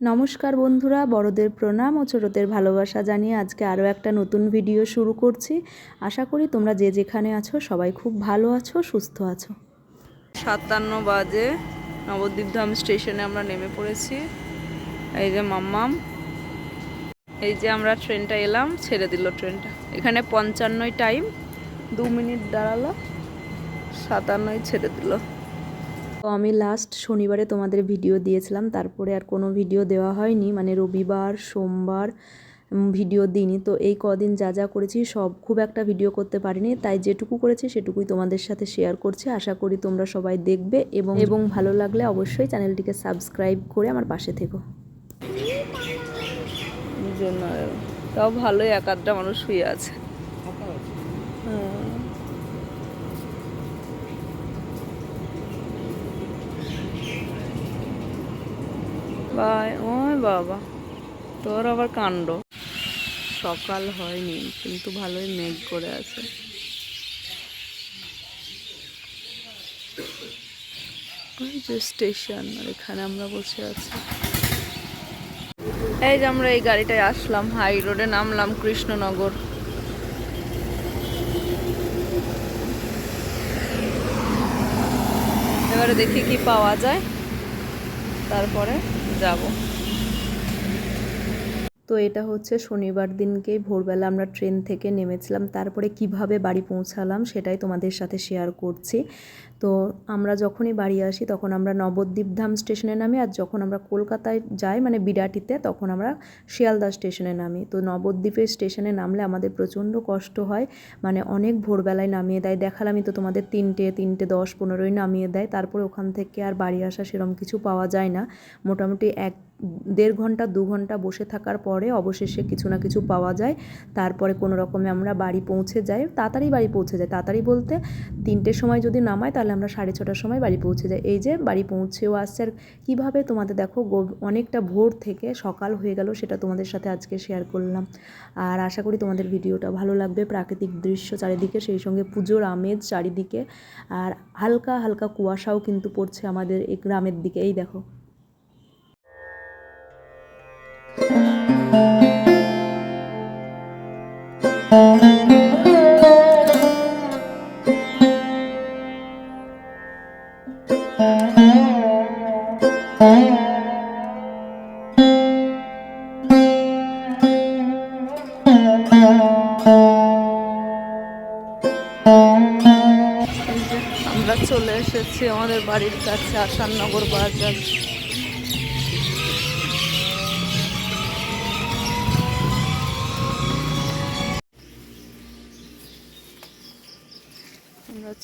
নমস্কার বন্ধুরা, বড়দের প্রণাম ও ছোটদের ভালোবাসা জানিয়ে আজকে আরও একটা নতুন ভিডিও শুরু করছি। আশা করি তোমরা যে যেখানে আছো সবাই খুব ভালো আছো, সুস্থ আছো। সাতান্ন বাজে নবদ্বীপ ধাম স্টেশনে আমরা নেমে পড়েছি। এই যে মাম্মাম। এই যে আমরা ট্রেনটা এলাম, ছেড়ে দিল ট্রেনটা। এখানে পঞ্চান্নই টাইম দু মিনিট দাঁড়াল, সাতান্নই ছেড়ে দিল। তো আমি লাস্ট শনিবারে তোমাদের ভিডিও দিয়েছিলাম তারপরে আর কোনো ভিডিও দেওয়া হয়নি। মানে রবিবার সোমবার ভিডিও দিইনি। তো এই কদিন যা যা করেছি সব খুব একটা ভিডিও করতে পারিনি। তাই যেটুকু করেছি সেটুকুই তোমাদের সাথে শেয়ার করছি। আশা করি তোমরা সবাই দেখবে এবং এবং ভালো লাগলে অবশ্যই চ্যানেলটিকে সাবস্ক্রাইব করে আমার পাশে থেকো। জন্য তাও ভালোই এক আধটা মানুষ শুয়ে আছে হ্যাঁ। বাই, ওই বাবা। তোর আবার কাণ্ড। সকাল হয়নি, কিন্তু ভালোই মেঘ করে আছে। স্টেশন এখানে আমরা বসে আছি। এই যে আমরা এই গাড়িটায় আসলাম, হাই রোডে নামলাম কৃষ্ণনগর। এবারে দেখি কি পাওয়া যায়। তারপরে যাব। তো এটা হচ্ছে শনিবার দিনকেই ভোরবেলা আমরা ট্রেন থেকে নেমেছিলাম। তারপরে কীভাবে বাড়ি পৌঁছালাম সেটাই তোমাদের সাথে শেয়ার করছি। তো আমরা যখনই বাড়ি আসি তখন আমরা নবদ্বীপ ধাম স্টেশনে নামি আর যখন আমরা কলকাতায় যাই মানে বিরাটিতে তখন আমরা শিয়ালদা স্টেশনে নামি। তো নবদ্বীপের স্টেশনে নামলে আমাদের প্রচণ্ড কষ্ট হয় মানে অনেক ভোরবেলায় নামিয়ে দেয়। দেখালামই তো তোমাদের তিনটে তিনটে দশ, পনেরোই নামিয়ে দেয়। তারপরে ওখান থেকে আর বাড়ি আসা সেরকম কিছু পাওয়া যায় না। মোটামুটি এক দেড় ঘণ্টা, দু ঘণ্টা বসে থাকার পরে অবশেষে কিছু না কিছু পাওয়া যায়। তারপরে কোনো রকমে আমরা বাড়ি পৌঁছে যাই। তাড়াতাড়ি বাড়ি পৌঁছে যাই। তাড়াতাড়ি বলতে তিনটের সময় যদি নামায় তাহলে আমরা সাড়ে ছটার সময় বাড়ি পৌঁছে যাই। এই যে বাড়ি পৌঁছেও আসছে। আর কীভাবে তোমাদের দেখো অনেকটা ভোর থেকে সকাল হয়ে গেল, সেটা তোমাদের সাথে আজকে শেয়ার করলাম। আর আশা করি তোমাদের ভিডিওটা ভালো লাগবে। প্রাকৃতিক দৃশ্য চারিদিকে, সেই সঙ্গে পুজোর আমেজ চারিদিকে। আর হালকা হালকা কুয়াশাও কিন্তু পড়ছে আমাদের এই গ্রামের দিকে। এই দেখো। আমরা চলে এসেছি আমাদের বাড়ির কাছে আসাননগর বাজার।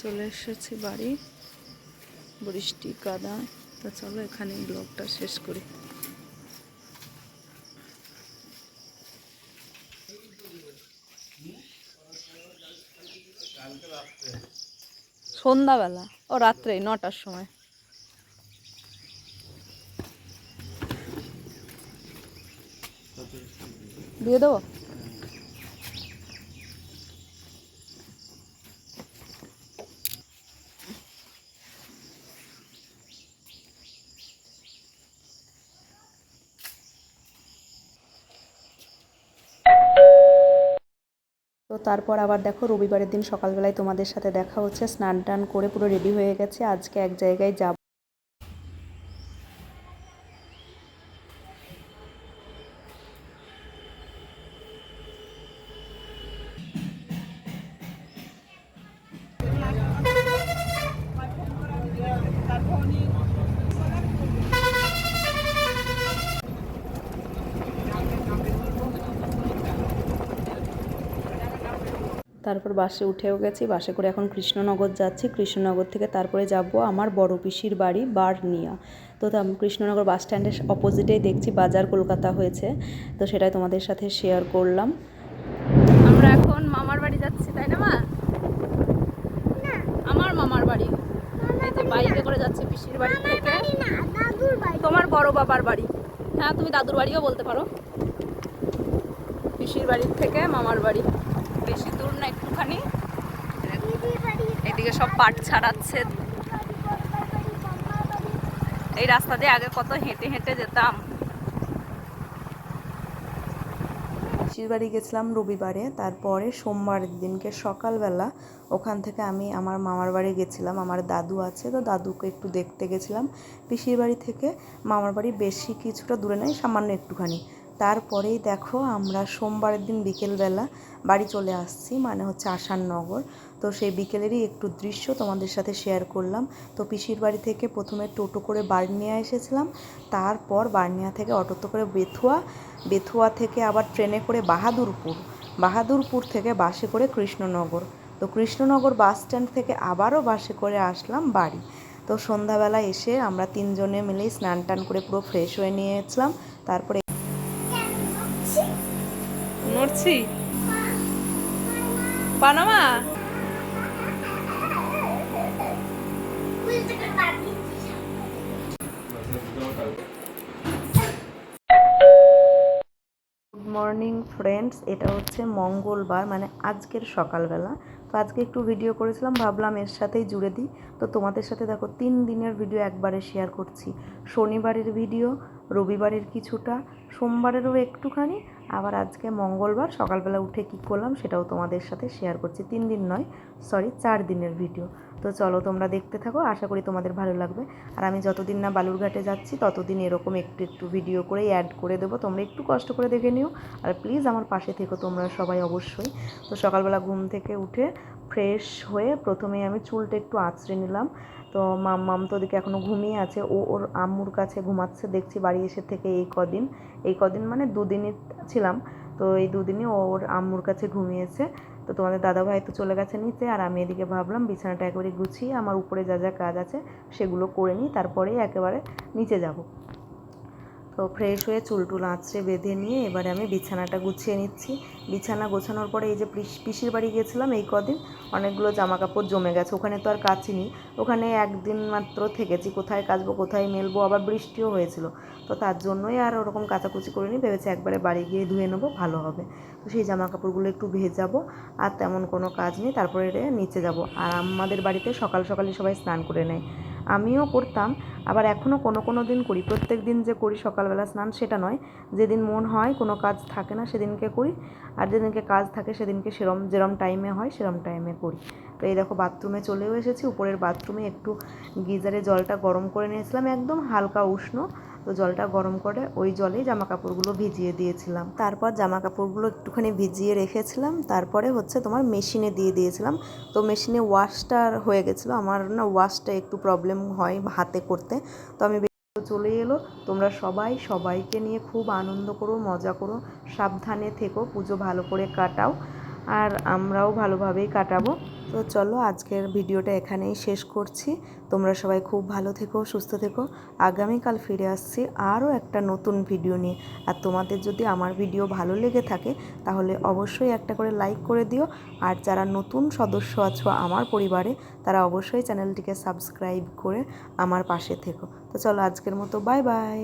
চলে এসেছি বাড়ি। বৃষ্টি কাদা তা চলো এখানে ব্লগটা শেষ করি। সন্ধ্যাবেলা, ও রাত্রে, নটার সময়। দিয়ে দেবো? তারপর আবার দেখো রবিবারের দিন সকালবেলায় তোমাদের সাথে দেখা হচ্ছে স্নান টান করে পুরো রেডি হয়ে গেছে। আজকে এক জায়গায় যাব তারপর বাসে উঠেও গেছি বাসে করে এখন কৃষ্ণনগর যাচ্ছি। কৃষ্ণনগর থেকে তারপরে যাব আমার বড় পিসির বাড়ি বারনিয়া। তো কৃষ্ণনগর বাস স্ট্যান্ডের অপোজিটেই দেখছি বাজার কলকাতা হয়েছে। তো সেটাই তোমাদের সাথে শেয়ার করলাম। আমরা এখন মামার বাড়ি যাচ্ছি তাই না মা? আমার মামার বাড়ি। বাইকে করে যাচ্ছি পিসির বাড়ি থেকে। তোমার বড় বাবার বাড়ি। হ্যাঁ তুমি দাদুর বাড়িও বলতে পারো। পিসির বাড়ির থেকে মামার বাড়ি। বেশি দূর না একটুখানি। এদিকে সব পাট ছাড়াচ্ছে। এই রাস্তা দিয়ে আগে কত হেঁটে হেঁটে যেতাম। পিসির বাড়ি গেছিলাম রবিবারে তারপরে সোমবার দিনকে সকালবেলা ওখান থেকে আমি আমার মামার বাড়ি গেছিলাম আমার দাদু আছে তো দাদুকে একটু দেখতে গেছিলাম। পিসির বাড়ি থেকে মামার বাড়ি বেশি কিছুটা দূরে নাই সামান্য একটুখানি। তারপরেই দেখো আমরা সোমবারের দিন বিকেলবেলা বাড়ি চলে আসছি মানে হচ্ছে আসাননগর। তো সেই বিকেলেরই একটু দৃশ্য তোমাদের সাথে শেয়ার করলাম। তো পিসির বাড়ি থেকে প্রথমে টোটো করে বার্নিয়া এসেছিলাম, তারপর বার্নিয়া থেকে অটোতে করে বেথুয়া বেথুয়া থেকে আবার ট্রেনে করে বাহাদুরপুর বাহাদুরপুর থেকে বাসে করে কৃষ্ণনগর। তো কৃষ্ণনগর বাস স্ট্যান্ড থেকে আবারও বাসে করে আসলাম বাড়ি। তো সন্ধ্যাবেলা এসে আমরা তিনজনে মিলেই স্নান টান করে পুরো ফ্রেশ হয়ে নিয়েছিলাম, তারপরে নড়ছি পানামা? মর্নিং ফ্রেন্ডস এটা হচ্ছে মঙ্গলবার মানে আজকের সকালবেলা। তো আজকে একটু ভিডিও করেছিলাম, ভাবলাম এর সাথেই জুড়ে দিই। তো তোমাদের সাথে দেখো, তিন দিনের ভিডিও একবারে শেয়ার করছি। শনিবারের ভিডিও রবিবারের কিছুটা, সোমবারেরও একটুখানি আবার আজকে মঙ্গলবার সকালবেলা উঠে কী করলাম সেটাও তোমাদের সাথে শেয়ার করছি। তিন দিন নয় সরি চার দিনের ভিডিও তো চলো তোমরা দেখতে থাকো, আশা করি তোমাদের ভালো লাগবে। আর আমি যতদিন না বালুরঘাটে যাচ্ছি, ততদিন এরকম একটু একটু ভিডিও করে অ্যাড করে দেবো। তোমরা একটু কষ্ট করে দেখে নিও। আর প্লিজ আমার পাশে থেকো তোমরা সবাই অবশ্যই। তো সকালবেলা ঘুম থেকে উঠে ফ্রেশ হয়ে প্রথমেই আমি চুলটা একটু আঁচড়ে নিলাম। তো মাম মাম তো ওদিকে এখনও ঘুমিয়ে আছে। ও ওর আম্মুর কাছে ঘুমাচ্ছে, দেখছি বাড়ি এসে থেকে এই কদিন। এই কদিন মানে দুদিনই ছিলাম। তো এই দুদিনই ওর আম্মুর কাছে ঘুমিয়েছে। তো তোমাদের দাদাভাই তো চলে গেছে নিচে, আর আমি এদিকে ভাবলাম বিছানাটা একেবারে গুছিয়ে আমার উপরে যা যা কাজ আছে সেগুলো করে নিই, তারপরেই একেবারে নিচে যাব। তো ফ্রেশ হয়ে চুল টুল আঁচড়ে বেঁধে নিয়ে এবারে আমি বিছানাটা গুছিয়ে নিচ্ছি। বিছানা গোছানোর পরে এই যে পিস- পিসির বাড়ি গিয়েছিলাম এই কদিন, অনেকগুলো জামা কাপড় জমে গেছে, ওখানে তো আর কাচিনি ওখানে একদিন মাত্র থেকেছি, কোথায় কাচবো, কোথায় মেলবো, আবার বৃষ্টিও হয়েছিল। তো তার জন্যই আর ওরকম কাচাকুচি করিনি, ভেবেছি একবারে বাড়ি গিয়ে ধুয়ে নেব, ভালো হবে। তো সেই জামা কাপড়গুলো একটু ভেজাবো, আর তেমন কোনো কাজ নেই, তারপরে নিচে যাব। আর আমাদের বাড়িতে সকাল সকালই সবাই স্নান করে নেয়। আমিও করতাম আবার এখনও কোনো কোনো দিন করি। প্রত্যেক দিন যে করি সকালবেলা স্নান সেটা নয়। যেদিন মন হয় কোনো কাজ থাকে না সেদিনকে করি। আর যেদিনকে কাজ থাকে সেদিনকে সেরম, যেরম টাইমে হয় সেরম টাইমে করি। তো এই দেখো বাথরুমে চলেও এসেছি। উপরের বাথরুমে একটু গিজারে জলটা গরম করে নিয়েছিলাম, একদম হালকা উষ্ণ। তো জলটা গরম করে ওই জলেই জামা কাপড়গুলো ভিজিয়ে দিয়েছিলাম। তারপর জামা কাপড়গুলো একটুখানি ভিজিয়ে রেখেছিলাম। তারপরে হচ্ছে তোমার মেশিনে দিয়ে দিয়েছিলাম। তো মেশিনে ওয়াশটা হয়ে গেছিল। আমার না ওয়াশটা একটু প্রবলেম হয় হাতে করতে। তো আমি চলে এলো। তোমরা সবাই সবাইকে নিয়ে খুব আনন্দ করো, মজা করো, সাবধানে থেকো, পুজো ভালো করে কাটাও। আর আমরাও ভালোভাবেই কাটাবো। তো চলো আজকের ভিডিওটা এখানেই শেষ করছি। তোমরা সবাই খুব ভালো থেকো, সুস্থ থেকো। আগামীকাল ফিরে আসছি আরও একটা নতুন ভিডিও নিয়ে। আর তোমাদের যদি আমার ভিডিও ভালো লেগে থাকে, তাহলে অবশ্যই একটা করে লাইক করে দিও। আর যারা নতুন সদস্য আছো আমার পরিবারে, তারা অবশ্যই চ্যানেলটিকে সাবস্ক্রাইব করে আমার পাশে থেকো। তো চলো আজকের মতো, বাই বাই।